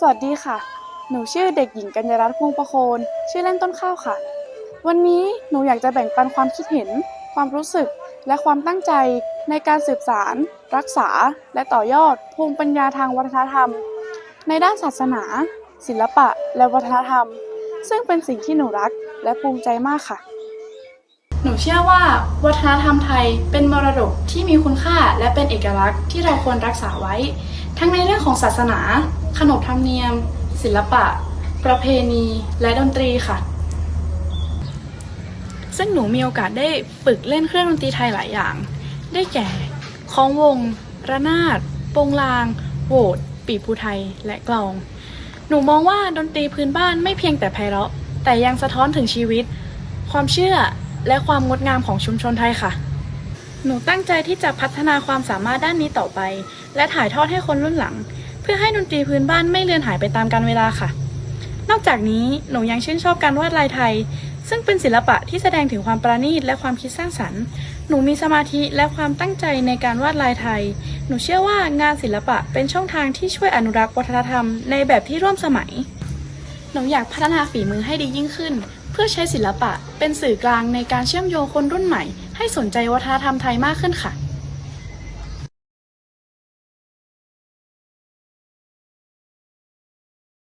สวัสดีค่ะ หนูชื่อเด็กหญิงกัญญารัตน์พงประโคน ชื่อเล่นต้นข้าวค่ะ วันนี้หนูอยากจะแบ่งปันความคิดเห็น ความรู้สึก และความตั้งใจในการสืบสาร รักษา และต่อยอดภูมิปัญญาทางวัฒนธรรม ในด้านศาสนา ศิลปะ และวัฒนธรรม ซึ่งเป็นสิ่งที่หนูรักและภูมิใจมากค่ะ หนูเชื่อว่าวัฒนธรรมไทยเป็นมรดกที่มีคุณค่าและเป็นเอกลักษณ์ที่เราควรรักษาไว้ ทั้งในเรื่องของศาสนา ขนบธรรมเนียม ศิลปะ ประเพณี และดนตรีค่ะ ซึ่งหนูมีโอกาสได้ฝึกเล่นเครื่องดนตรีไทยหลายอย่าง ได้แก่ค้องวง ระนาดปงลาง โหวดปีภูไทย และกลอง หนูมองว่าดนตรีพื้นบ้านไม่เพียงแต่ไพเราะ แต่ยังสะท้อนถึงชีวิต ความเชื่อและความงดงามของชุมชนไทยค่ะ หนูตั้งใจที่จะพัฒนาความสามารถด้านนี้ต่อไป และถ่ายทอดให้คนรุ่นหลัง พื่อให้ดนตรีพื้นบ้านไม่เลือนหายไปตามกาลเวลาค่ะ นอกจากนี้หนูยังชื่นชอบการวาดลายไทย ซึ่งเป็นศิลปะที่แสดงถึงความประณีตและความคิดสร้างสรรค์ หนูมีสมาธิและความตั้งใจในการวาดลายไทย หนูเชื่อว่างานศิลปะเป็นช่องทางที่ช่วยอนุรักษ์วัฒนธรรมในแบบที่ร่วมสมัย หนูอยากพัฒนาฝีมือให้ดียิ่งขึ้น เพื่อใช้ศิลปะเป็นสื่อกลางในการเชื่อมโยงคนรุ่นใหม่ ให้สนใจวัฒนธรรมไทยมากขึ้นค่ะ